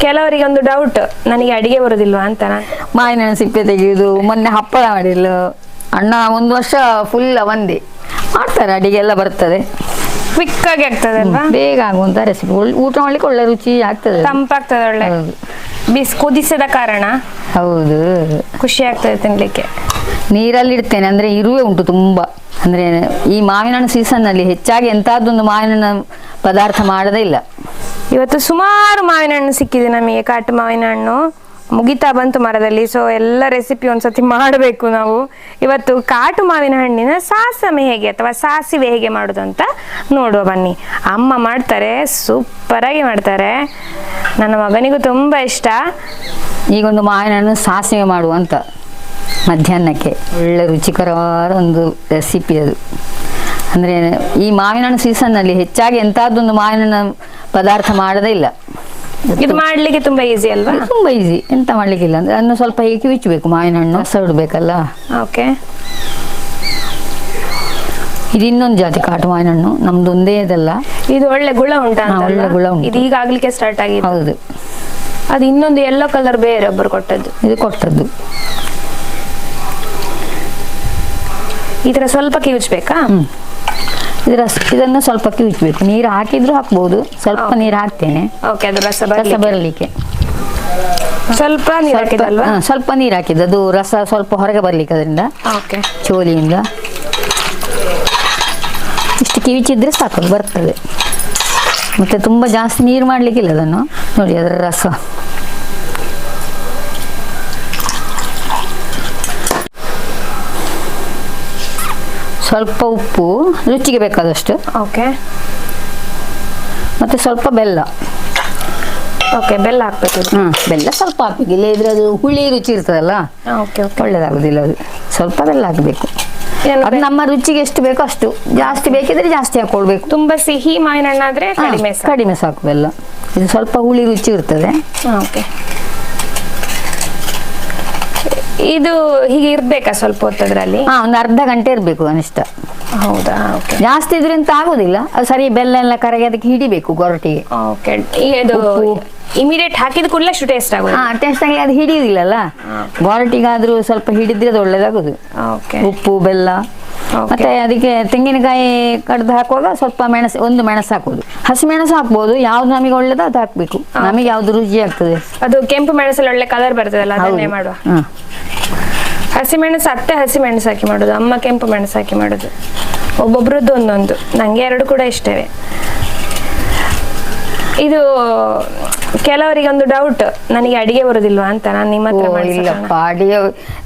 ಕೆಲವರಿಗೆ ಒಂದು ಡೌಟ್ ನನಗೆ ಅಡಿಗೆ ಬರುದಿಲ್ವಾ ಅಂತ ಮಾವಿನ ಹಣ್ಣು ಸಿಪ್ಪೆ ತೆಗೆಯುದು ಮೊನ್ನೆ ಹಪ್ಪಳ ಮಾಡಿಲ್ಲ ಅಣ್ಣ ಒಂದು ವರ್ಷ ಫುಲ್ ಒಂದೇ. ಮಾಡ್ತಾರೆ ಅಡಿಗೆ ಎಲ್ಲ ಬರ್ತದೆ. ಕ್ವಿಕ್ ಆಗಿ ಆಗ್ತದೆ ಅಲ್ವಾ ಬೇಗ ಆಗುವಂತ ರೆಸಿಪಿ ಊಟ ಮಾಡ್ಲಿಕ್ಕೆ ಒಳ್ಳೆ ರುಚಿ ಆಗ್ತದೆ. ತಂಪಾಗ್ತದೆ ಒಳ್ಳೆ. ಬಿಸಿ ಕುದಿಸದ ಕಾರಣ? ಹೌದು. ಖುಷಿ ಆಗ್ತದೆ ತಿನ್ಲಿಕ್ಕೆ. ನೀರಲ್ಲಿ ಇಡ್ತೇನೆ ಅಂದ್ರೆ ಇರುವೆ ಉಂಟು ತುಂಬಾ. ಅಂದ್ರೆ ಈ ಮಾವಿನ ಹಣ್ಣು ಸೀಸನ್ ಅಲ್ಲಿ ಹೆಚ್ಚಾಗಿ ಎಂತಾದೊಂದು ಮಾವಿನ ಪದಾರ್ಥ ಮಾಡದೇ ಇಲ್ಲ. ಇವತ್ತು ಸುಮಾರು ಮಾವಿನ ಹಣ್ಣು ಸಿಕ್ಕಿದೆ ನಮಗೆ, ಕಾಟು ಮಾವಿನ ಹಣ್ಣು ಮುಗಿತಾ ಬಂತು ಮರದಲ್ಲಿ ಸೊ ಎಲ್ಲ ರೆಸಿಪಿ ಒಂದ್ಸತಿ ಮಾಡಬೇಕು ನಾವು. ಇವತ್ತು ಕಾಟು ಮಾವಿನ ಹಣ್ಣಿನ ಸಾಸಮೆ ಹೇಗೆ ಅಥವಾ ಸಾಸಿವೆ ಹೇಗೆ ಮಾಡೋದು ಅಂತ ನೋಡುವ ಬನ್ನಿ. ಅಮ್ಮ ಮಾಡ್ತಾರೆ, ಸೂಪರಾಗಿ ಮಾಡ್ತಾರೆ. ನನ್ನ ಮಗನಿಗೂ ತುಂಬ ಇಷ್ಟ. ಈಗೊಂದು ಮಾವಿನ ಹಣ್ಣು ಸಾಸಿವೆ ಮಾಡುವಂತ ಮಧ್ಯಾಹ್ನಕ್ಕೆ. ಒಳ್ಳೆ ರುಚಿಕರವಾದ ಒಂದು ರೆಸಿಪಿ ಅದು. ಅಂದ್ರೆ ಈ ಮಾವಿನ ಹಣ್ಣು ಸೀಸನ್ ಅಲ್ಲಿ ಹೆಚ್ಚಾಗಿ ಎಂತಾದೊಂದು ಮಾವಿನ ಹಣ್ಣು ಪದಾರ್ಥ ಮಾಡದೇ ಇಲ್ಲ. ಇದು ಮಾಡ್ಲಿಕ್ಕೆ ತುಂಬಾ ಈಸಿ ಅಲ್ವಾ? ತುಂಬಾ ಈಸಿ ಎಂತ ಮಾಡ್ಲಿಕ್ಕಿಲ್ಲ ಅಂದ್ರೆ ಅದನ್ನು ಸ್ವಲ್ಪ ಹೀಗೆ ಕಿವಿಚ್ಬೇಕು ಮಾವಿನ ಹಣ್ಣು ರಸ ಓಕೆ ಇದು ಇನ್ನೊಂದು ಜಾತಿ ಕಾಟು ಮಾವಿನ ಹಣ್ಣು ನಮ್ದು ಒಂದೇ ಇದಲ್ಲ ಇದು ಒಳ್ಳೆ ಗುಳ ಉಂಟಾ ಒಳ್ಳೆ ಗುಳ ಉಂಟು. ಇದು ಈಗ ಆಗ್ಲಿಕ್ಕೆ ಸ್ಟಾರ್ಟ್ ಆಗಿದೆ. ಹೌದು. ಅದು ಇನ್ನೊಂದು ಎಲ್ಲೋ ಕಲರ್ ಬೇರೆ ಒಬ್ಬರು ಕೊಟ್ಟದ್ದು. ಇದು ಕೊಟ್ಟದ್ದು. ಈ ತರ ಸ್ವಲ್ಪ ಕಿವುಚ್ಬೇಕಾ? ಇದು ರಸ ಇದನ್ನು ಸ್ವಲ್ಪ ಕಿವಿಚ್ಬೇಕು ನೀರು ಹಾಕಿದ್ರು ಹಾಕ್ಬೋದು. ಸ್ವಲ್ಪ ನೀರು ಹಾಕ್ತೇನೆ. ಓಕೆ ಅದು ರಸ ರಸ ಬರ್ಲಿಕ್ಕೆ. ಸ್ವಲ್ಪ ನೀರು ಸ್ವಲ್ಪ ಹಾಕಿದಲ್ವಾ ಸ್ವಲ್ಪ ನೀರು ಹಾಕಿದ್ದು. ಅದು ರಸ ಸ್ವಲ್ಪ ಹೊರಗೆ ಬರ್ಲಿಕ್ಕೆ ಅದರಿಂದ ಓಕೆ ಚೋಲಿಯಿಂದ. ಇಷ್ಟು ಕಿವಿಚಿದ್ರೆ ಸಾಕು ಬರ್ತದೆ. ಮತ್ತೆ ತುಂಬಾ ಜಾಸ್ತಿ ನೀರು ಮಾಡ್ಲಿಕ್ಕಿಲ್ಲ ಅದನ್ನು. ನೋಡಿ ಅದರ ರಸ. ಸ್ವಲ್ಪ ಉಪ್ಪು ರುಚಿಗೆ ಬೇಕಾದಷ್ಟು. ಓಕೆ ಮತ್ತೆ ಸ್ವಲ್ಪ ಬೆಲ್ಲ. ಓಕೆ ಬೆಲ್ಲ ಹಾಕ್ಬೇಕು. ಹ್ಞೂ ಬೆಲ್ಲ ಸ್ವಲ್ಪ ಹಾಕ್ಬೇಕು. ಇಲ್ಲ ಇದ್ರೆ ಅದು ಹುಳಿ ರುಚಿ ಇರ್ತದಲ್ಲ? ಓಕೆ ಓಕೆ ಒಳ್ಳೇದಾಗುದಿಲ್ಲ ಅದು. ಸ್ವಲ್ಪ ಬೆಲ್ಲ ಹಾಕಬೇಕು. ಅದು ನಮ್ಮ ರುಚಿಗೆ ಎಷ್ಟು ಬೇಕೋ ಅಷ್ಟು. ಜಾಸ್ತಿ ಬೇಕಿದ್ರೆ ಜಾಸ್ತಿ ಹಾಕೊಳ್ಬೇಕು. ತುಂಬಾ ಸಿಹಿ ಮಾವಿನ ಹಣ್ಣಾದ್ರೆ ಆದರೆ ಕಡಿಮೆ ಸಾಕು. ಕಡಿಮೆ ಸಾಕು ಬೆಲ್ಲ. ಇದು ಸ್ವಲ್ಪ ಹುಳಿ ರುಚಿ ಇರ್ತದೆ. ಓಕೆ ಇದು ಹೀಗೆ ಇರ್ಬೇಕಾ ಸ್ವಲ್ಪ ಹೊತ್ತದ್ರಲ್ಲಿ? ಹಾ ಒಂದು ಅರ್ಧ ಗಂಟೆ ಇರಬೇಕು ಅನಿಷ್ಟ ಹೌದಾ? ಓಕೆ ಜಾಸ್ತಿ ಇದ್ರಿಂದ ಆಗೋದಿಲ್ಲ. ಅದು ಸರಿ ಬೆಲ್ಲ ಎಲ್ಲ ಕರಗಿ ಅದಕ್ಕೆ ಹಿಡಿಬೇಕು ಗೊರಟಿಗೆ. ಓಕೆ ಇದು ಇಮಿಡಿಯೇಟ್ ಹಾಕಿದ ಕೂಡಲೇ ಅಷ್ಟು ಟೇಸ್ಟ್ ಆಗೋದು. ಹಾ ಟೇಸ್ಟ್ ಆಗಿ ಅದು ಹಿಡಿಯುದಿಲ್ಲಲ್ಲ? ಗೊರಟಿಗಾದ್ರೂ ಸ್ವಲ್ಪ ಹಿಡಿದ್ರೆ ಅದು ಒಳ್ಳೇದಾಗುದು. ಓಕೆ ಉಪ್ಪು ಬೆಲ್ಲ. ಮತ್ತೆ ಅದಕ್ಕೆ ತೆಂಗಿನಕಾಯಿ ಕಡ್ದು ಹಾಕುವಾಗ ಸ್ವಲ್ಪ ಮೆಣಸು ಒಂದು ಮೆಣಸು ಹಾಕೋದು. ಹಸಿ ಮೆಣಸು ಹಾಕ್ಬೋದು. ಯಾವ್ದು ನಮಗೆ ಒಳ್ಳೇದು ಅದು ಹಾಕ್ಬೇಕು. ನಮಗೆ ಯಾವ್ದು ರುಚಿ ಆಗ್ತದೆ ಅದು ಕೆಂಪು ಮೆಣಸಲ್ಲಿ ಒಳ್ಳೆ ಕಲರ್ ಬರ್ತದಲ್ಲ ಅದನ್ನೇ ಮಾಡುವ. ಹಾ ಹಸಿ ಮೆಣಸು ಅತ್ತೆ ಹಸಿ ಮೆಣಸು ಹಾಕಿ ಮಾಡೋದು ಅಮ್ಮ ಕೆಂಪು ಮೆಣಸು ಹಾಕಿ ಮಾಡೋದು. ಒಬ್ಬೊಬ್ರದ್ದು ಒಂದೊಂದು. ನನಗೆ ಎರಡು ಕೂಡ ಇಷ್ಟವೇ. ಇದು ಕೆಲವರಿಗೆ ಒಂದು ಡೌಟ್ ನನಗೆ ಅಡಿಗೆ ಬರೋದಿಲ್ವಾ ಅಂತ ನಾನು ನಿಮ್ಮ ಹತ್ರ ಇಲ್ಲಪ್ಪ ಅಡಿಗೆ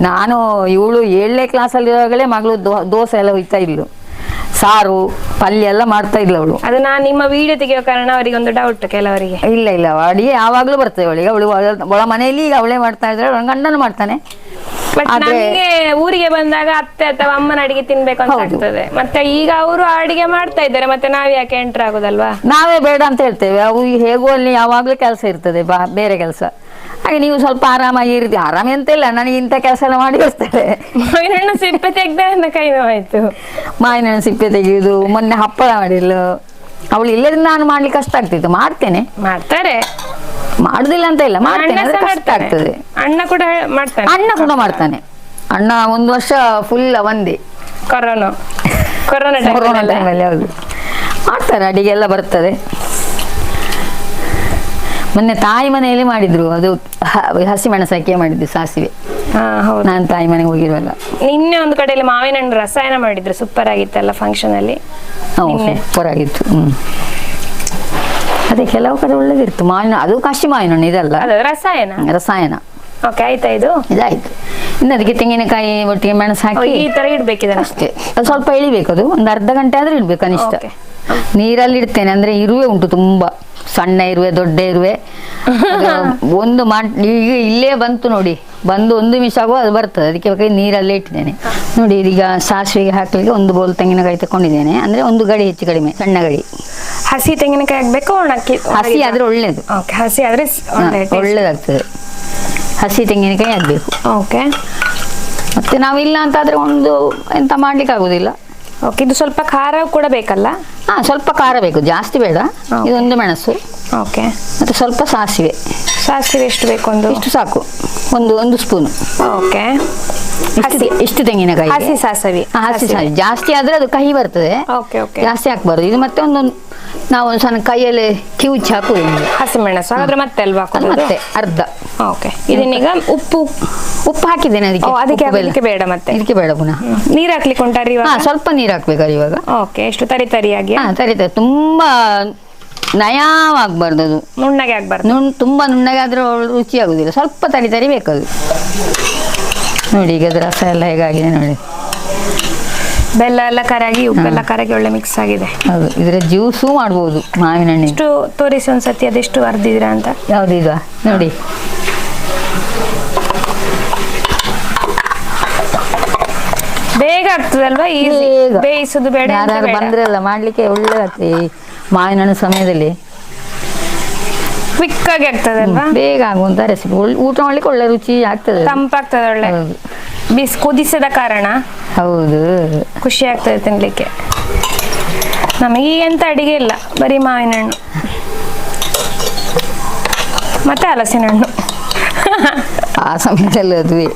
ನಾನು ಇವಳು ಏಳನೇ ಕ್ಲಾಸಲ್ಲಿ ಇರುವಾಗಲೇ ಮಗಳು ದೋಸೆ ಎಲ್ಲ ಹೋಯ್ತಾ ಇದ್ಲು. ಸಾರು ಪಲ್ಯ ಎಲ್ಲ ಮಾಡ್ತಾ ಇದ್ಲು ಅವಳು. ಅದು ನಾನು ನಿಮ್ಮ ವಿಡಿಯೋ ತೆಗೆಯೋ ಕಾರಣ ಅವರಿಗೆ ಒಂದು ಡೌಟ್ ಕೆಲವರಿಗೆ. ಇಲ್ಲ ಇಲ್ಲ ಅಡಿಗೆ ಯಾವಾಗಲೂ ಬರ್ತದೆ ಅವಳಿಗೆ. ಅವಳು ಒಳ- ಒಳ ಮನೆಯಲ್ಲಿ ಈಗ ಅವಳೇ ಮಾಡ್ತಾ ಇದ್ರೆ ಅವಳ ಗಂಡನು ಮಾಡ್ತಾನೆ. ನನಗೆ ಊರಿಗೆ ಬಂದಾಗ ಅತ್ತೆ ಅಥವಾ ಅಮ್ಮನ ಅಡಿಗೆ ತಿನ್ಬೇಕು ಅಂತ ಆಗ್ತದೆ. ಮತ್ತೆ ಈಗ ಅವರು ಅಡಿಗೆ ಮಾಡ್ತಾ ಇದ್ದಾರೆ ಮತ್ತೆ ನಾವ್ ಯಾಕೆ ಎಂಟರ್ ಆಗುದಲ್ವಾ? ನಾವೇ ಬೇಡ ಅಂತ ಹೇಳ್ತೇವೆ. ಅವು ಹೇಗೂ ಅಲ್ಲಿ ಯಾವಾಗ್ಲೂ ಕೆಲಸ ಇರ್ತದೆ ಬಾ ಬೇರೆ ಕೆಲಸ. ಹಾಗೆ ನೀವು ಸ್ವಲ್ಪ ಆರಾಮಾಗಿ ಇರ್ತೀವಿ ಆರಾಮ ಎಂತ ಇಲ್ಲ ನನಗೆ ಇಂಥ ಕೆಲಸ ಎಲ್ಲ ಮಾಡಿ ಬರ್ತಾರೆ ಮಾವಿನಣ್ಣು ಸಿಪ್ಪೆ ತೆಗ್ದೆ ಕೈ ನೋವಾಯ್ತು. ಮಾವಿನಣ್ಣು ಸಿಪ್ಪೆ ತೆಗೆಯುದು ಮೊನ್ನೆ ಹಪ್ಪಳ ಮಾಡಿಲ್ಲ ಅವಳು ಇಲ್ಲದಿಂದ ನಾನು ಮಾಡ್ಲಿಕ್ಕೆ ಕಷ್ಟ ಆಗ್ತಿತ್ತು. ಮಾಡ್ತೇನೆ. ಮಾಡ್ತಾರೆ. ಮಾಡುದಿಲ್ಲ ಅಂತ ಇಲ್ಲ ಮಾಡ್ತೇನೆ ಅಣ್ಣ ಆದ್ರೆ ಕಷ್ಟ ಮಾಡ್ತಾನೆ. ಆಗ್ತದೆ. ಅಣ್ಣ ಕೂಡ ಮಾಡ್ತಾನೆ ಅಣ್ಣ ಕೂಡ ಮಾಡ್ತಾನೆ. ಅಣ್ಣ ಒಂದು ವರ್ಷ ಫುಲ್ ಒಂದೇ. ಕೊರೋನಾ. ಕೊರೋನಾ ಕೊರೋನಾ ಟೈಮಲ್ಲಿ ಹೌದು. ಮಾಡ್ತಾರೆ ಅಡಿಗೆ ಎಲ್ಲ ಬರ್ತದೆ. ಮೊನ್ನೆ ತಾಯಿ ಮನೆಯಲ್ಲಿ ಮಾಡಿದ್ರು ಅದು ಹಸಿ ಮೆಣಸಕ್ಕೆ ಮಾಡಿದ್ದು ಸಾಸಿವೆ. ನಾನು ತಾಯಿ ಮನೆಗೆ ಹೋಗಿರುವಲ್ಲ. ನಿನ್ನೆ ಒಂದು ಕಡೆಯಲ್ಲಿ ಮಾವಿನ ಹಣ್ಣು ರಸಾಯನ ಮಾಡಿದ್ರು ಸೂಪರ್ ಆಗಿತ್ತಲ್ಲ ಫಂಕ್ಷನ್ ಅಲ್ಲಿ. ಸೂಪರ್ ಆಗಿತ್ತು ಹ್ಮ್. ಅದೇ ಕೆಲವು ಕಡೆ ಒಳ್ಳೇದಿತ್ತು ಮಾವಿನ ಅದು ಕಾಶಿ ಮಾವಿನ ಹಣ್ಣು ಇದಲ್ಲ? ಅದು ರಸಾಯನ? ರಸಾಯನ. ಓಕೆ ಆಯ್ತಾ ಇದು? ಇದಾಯ್ತು. ಇನ್ನು ಅದಕ್ಕೆ ತೆಂಗಿನಕಾಯಿ ಒಟ್ಟಿಗೆ ಮೆಣಸು ಹಾಕಿ. ಈ ತರ ಇಡ್ಬೇಕಿದೆ ಅಷ್ಟೇ. ಅದು ಸ್ವಲ್ಪ ಇಳಿಬೇಕು ಅದು. ಒಂದು ಅರ್ಧ ಗಂಟೆ ಆದ್ರೂ ಇಡ್ಬೇಕು ಕನಿಷ್ಠ. ನೀರಲ್ಲಿ ಇಡ್ತೇನೆ. ಅಂದ್ರೆ ಇರುವೆ ಉಂಟು ತುಂಬಾ. ಸಣ್ಣ ಇರುವೆ ದೊಡ್ಡ ಇರುವೆ. ಒಂದು ಮಾಡ್ ಈಗ ಇಲ್ಲೇ ಬಂತು ನೋಡಿ. ಬಂದು ಒಂದು ನಿಮಿಷ ಆಗುವ ಅದು ಬರ್ತದೆ. ಅದಕ್ಕೆ ಬೇಕಾಗಿ ನೀರಲ್ಲೇ ಇಟ್ಟಿದ್ದೇನೆ. ನೋಡಿ ಈಗ ಸಾಸಿವೆಗೆ ಹಾಕಲಿಕ್ಕೆ ಒಂದು ಬೋಲ್ ತೆಂಗಿನಕಾಯಿ ತಕೊಂಡಿದ್ದೇನೆ. ಅಂದ್ರೆ ಒಂದು ಗಡಿ ಹೆಚ್ಚು ಕಡಿಮೆ ಸಣ್ಣ ಗಡಿ. ಹಸಿ ತೆಂಗಿನಕಾಯಿ ಹಾಕ್ಬೇಕು ಒಣಕ್ಕಿ ಹಸಿ ಆದ್ರೆ ಒಳ್ಳೇದು. ಓಕೆ ಹಸಿ ಆದ್ರೆ ಸ್- ಹಾ, ಒಳ್ಳೆ taste. ಒಳ್ಳೇದಾಗ್ತದೆ. ಹಸಿ ತೆಂಗಿನಕಾಯಿ ಹಾಕ್ಬೇಕು. ಓಕೆ ಮತ್ತೆ ನಾವಿಲ್ಲ ಅಂತಾದ್ರೆ ಒಂದು ಎಂತ ಮಾಡ್ಲಿಕ್ಕೆ ಆಗುದಿಲ್ಲ ಓಕೆ ಇದು ಸ್ವಲ್ಪ ಖಾರ ಕೂಡ ಬೇಕಲ್ಲ? ಹಾ ಸ್ವಲ್ಪ ಖಾರ ಬೇಕು ಜಾಸ್ತಿ ಬೇಡ. ಇದೊಂದು ಮೆಣಸು. ಓಕೆ ಮತ್ತೆ ಸ್ವಲ್ಪ ಸಾಸಿವೆ. ಸಾಸಿವೆ ಎಷ್ಟು ಬೇಕು ಒಂದು? ಇಷ್ಟು ಸಾಕು. ಒಂದು ಒಂದು ಸ್ಪೂನ್. ಓಕೆ ಹಸಿ ಇಷ್ಟು ತೆಂಗಿನಕಾಯಿ ಹಸಿ ಸಾಸಿವೆ. ಹಸಿ ಸಾಸಿವೆ. ಜಾಸ್ತಿ ಆದ್ರೆ ಅದು ಕಹಿ ಬರ್ತದೆ. ಓಕೆ ಓಕೆ ಜಾಸ್ತಿ ಹಾಕ್ಬಾರ್ದು. ಇದು ಮತ್ತೆ ಒಂದೊಂದು ನಾವು ಒಂದು ಸಣ್ಣ ಕೈಯಲ್ಲಿ ಕಿವುಚಿ ನಿಮಗೆ ಹಸಿಮೆಣಸು ಹಾಗಾದ್ರೆ ಮತ್ತೆ ಅಲ್ವಾ ಮತ್ತೆ ಅರ್ಧ. ಓಕೆ ಇದನ್ನೀಗ ಉಪ್ಪು? ಉಪ್ಪು ಹಾಕಿದ್ದೇನೆ ಅದಕ್ಕೆ. ಅದಕ್ಕೆ ಅದಕ್ಕೆ ಬೇಡ ಮತ್ತೆ. ಇದಕ್ಕೆ ಬೇಡ ಪುನಃ. ನೀರ್ ಹಾಕ್ಲಿಕ್ಕೆ ಉಂಟಾರಿ ಇವಾಗ? ಸ್ವಲ್ಪ ನೀರು ಹಾಕ್ಬೇಕಾರೆ ಇವಾಗ. ಓಕೆ ಎಷ್ಟು ತರಿ ತರಿಯಾಗಿ ತರಿ ತರಿ. ತುಂಬಾ ನಯವಾಗಬಾರ್ದು ಅದು. ನುಣ್ಣಗೆ ಆಗಬಾರ್ದು. ನುಣ್ ತುಂಬಾ ನುಣ್ಣಗೆ ಆದ್ರೆ ರುಚಿ ಆಗುದಿಲ್ಲ ಸ್ವಲ್ಪ ತರಿ ತರಿ ಬೇಕದು ನೋಡಿ ಈಗ ರಸ ಎಲ್ಲ ಹೇಗಾಗಿದೆ ನೋಡಿ. ಬೆಲ್ಲ ಎಲ್ಲ ಕರಗಿ ಉಪ್ಪೆಲ್ಲ ಕರಾಗಿ ಒಳ್ಳೆ ಮಿಕ್ಸ್ ಆಗಿದೆ. ಹೌದು. ಇದರ ಜ್ಯೂಸು ಮಾಡ್ಬೋದು ಮಾವಿನ ಹಣ್ಣಿನ ಎಷ್ಟು ತೋರಿಸಿ ಒಂದ್ಸತಿ ಅದೆಷ್ಟು ಅರ್ದಿದ್ರ ಅಂತ? ಯಾವ್ದು ಈಗ ನೋಡಿ. ಬೇಗ ಆಗ್ತದಲ್ವಾ ಬೇಗ. ಬೇಯಿಸುದು ಬೇಡ ಅಂತ ಯಾರು ಬೇಡ. ಮಾಡ್ಲಿಕ್ಕೆ ಒಳ್ಳೆ ಆಗ್ತದೆ ಈ ಮಾವಿನ ಹಣ್ಣು ಸಮಯದಲ್ಲಿ. ಕ್ವಿಕ್ ಆಗಿ ಆಗ್ತದಲ್ವಾ ಬೇಗ ಆಗುವಂತ ರೆಸಿಪಿ ಊಟ ಮಾಡ್ಲಿಕ್ಕೆ ಒಳ್ಳೆ ರುಚಿ ಆಗ್ತದೆ ಅದು. ತಂಪಾಗ್ತದೆ ಒಳ್ಳೆ. ಹೌದು. ಬಿಸ್ ಕುದಿಸದ ಕಾರಣ? ಹೌದು. ಖುಷಿ ಆಗ್ತದೆ ತಿನ್ಲಿಕ್ಕೆ. ನಮಗೆ ಎಂತ ಅಡಿಗೆ ಇಲ್ಲ ಬರೀ ಮಾವಿನ ಹಣ್ಣು ಮತ್ತೆ ಹಲಸಿನ ಹಣ್ಣು ಆ ಸಮಯದಲ್ಲಿ ಅದ್ವಿ.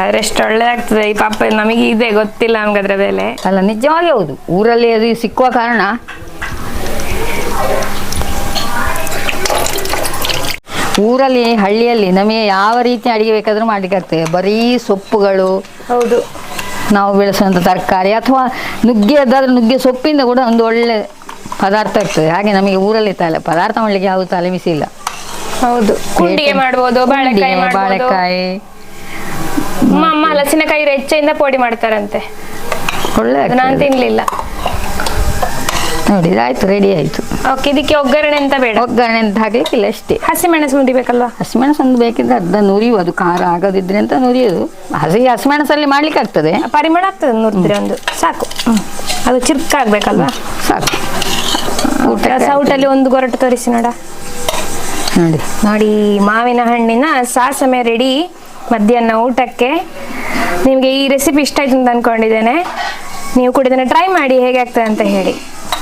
ಆದ್ರೆ ಎಷ್ಟು ಒಳ್ಳೆ ಆಗ್ತದೆ ಈ ಪಾಪ ನಮಗೆ ಇದೆ ಗೊತ್ತಿಲ್ಲ ನಮ್ಗೆ ಅದ್ರ ಬೆಲೆ. ಅಲ್ಲ ನಿಜವಾಗಿ ಹೌದು. ಊರಲ್ಲಿ ಅದು ಸಿಕ್ಕುವ ಕಾರಣ. ಊರಲ್ಲಿ ಹಳ್ಳಿಯಲ್ಲಿ ನಮಗೆ ಯಾವ ರೀತಿ ಅಡಿಗೆ ಬೇಕಾದ್ರೂ ಮಾಡ್ಲಿಕ್ಕೆ ಆಗ್ತದೆ. ಬರೀ ಸೊಪ್ಪುಗಳು ಹೌದು. ನಾವು ಬೆಳೆಸುವಂತ ತರಕಾರಿ ಅಥವಾ ನುಗ್ಗೆ ಅದಾದ್ರೆ ನುಗ್ಗೆ ಸೊಪ್ಪಿಂದ ಕೂಡ ಒಂದು ಒಳ್ಳೆ ಪದಾರ್ಥ ಆಗ್ತದೆ ಹಾಗೆ ನಮಗೆ ಊರಲ್ಲಿ ತಲೆ ಪದಾರ್ಥ ಮಾಡ್ಲಿಕ್ಕೆ ಯಾವ ತಲೆ ಬಿಸಿ ಇಲ್ಲ. ಹೌದು. ಕುಂಡಿಗೆ ಮಾಡ್ಬೋದು ಬಾಳೆಕಾಯಿ ಅಮ್ಮ ಹಲಸಿನಕಾಯಿ ಹೆಚ್ಚೆಯಿಂದ ಪೋಡಿ ಮಾಡ್ತಾರಂತೆ. ಒಳ್ಳೆ ನಾನು. ತಿನ್ಲಿಲ್ಲ. ನೋಡಿ ಇದಾಯ್ತು ರೆಡಿ ಆಯ್ತು. ಓಕೆ ಇದಕ್ಕೆ ಒಗ್ಗರಣೆ ಅಂತ ಬೇಡ. ಒಗ್ಗರಣೆ ಅಂತ ಹಾಕ್ಲಿಕ್ಕಿಲ್ಲ ಅಷ್ಟೇ. ಹಸಿಮೆಣಸು ಮುರಿಬೇಕಲ್ವಾ ಹಸಿಮೆಣಸು ಒಂದು ಬೇಕಿದ್ರೆ ಅರ್ಧ ನುರಿಯುವುದು ಖಾರ ಆಗದಿದ್ರೆ ಅಂತ ನುರಿಯೋದು? ಹಸಿ ಹಸಿಮೆಣಸಲ್ಲಿ ಮಾಡ್ಲಿಕ್ಕೆ ಆಗ್ತದೆ ಪರಿಮಳ ಆಗ್ತದೆ ನುರಿದ್ರೆ ಒಂದು. ಸಾಕು. ಅದು ಚಿರ್ಕ ಆಗ್ಬೇಕಲ್ವಾ ಸಾಕು. ಊಟ ಸೌಟಲ್ಲಿ ಒಂದು ಗೊರಟು ತೋರಿಸಿ ನೋಡ. ನೋಡಿ. ನೋಡಿ ಮಾವಿನ ಹಣ್ಣಿನ ಸಾಸಮೆ ರೆಡಿ ಮಧ್ಯಾಹ್ನ ಊಟಕ್ಕೆ. ನಿಮಗೆ ಈ ರೆಸಿಪಿ ಇಷ್ಟ ಆಯ್ತು ಅಂತ ಅನ್ಕೊಂಡಿದ್ದೇನೆ. ನೀವು ಕೂಡ ಇದನ್ನು ಟ್ರೈ ಮಾಡಿ ಹೇಗೆ ಆಗ್ತದೆ ಅಂತ ಹೇಳಿ.